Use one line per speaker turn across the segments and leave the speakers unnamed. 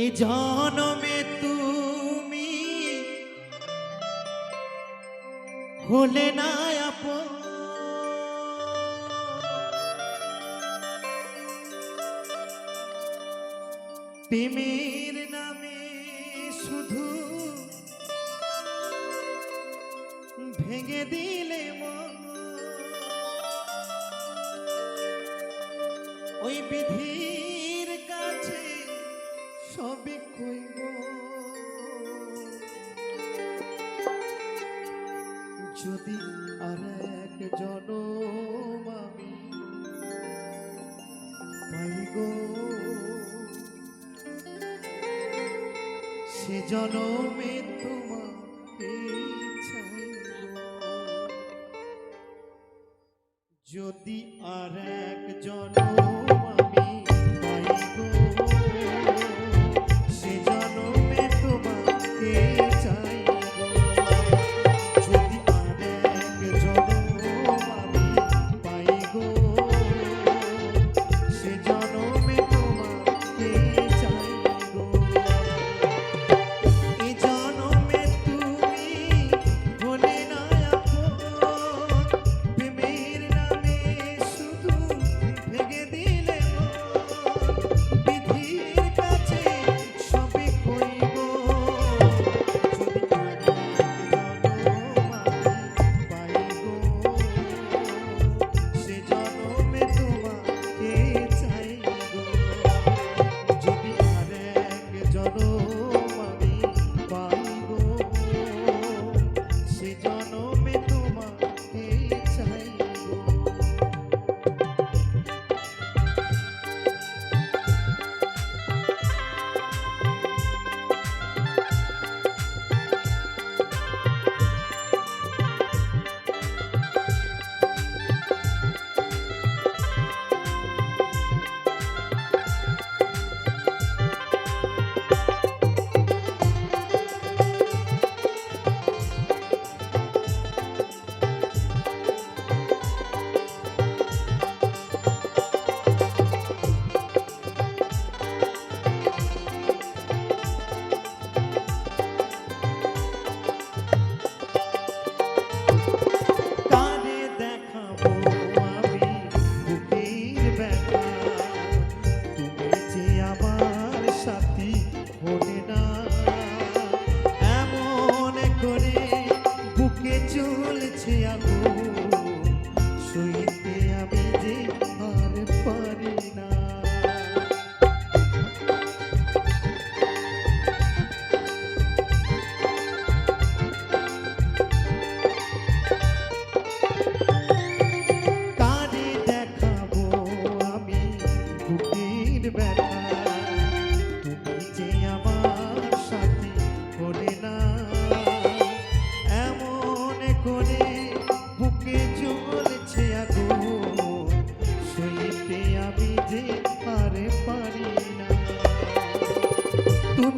এ জনমে তুমি হলে না আপন। প্রেমের নামে শুধু ভেঙে দিলে মন। ওই বিধি সবই কইব। যদি আর এক জনম আমি পাইব সে জনমে তোমাকে যদি আর এক জনম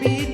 be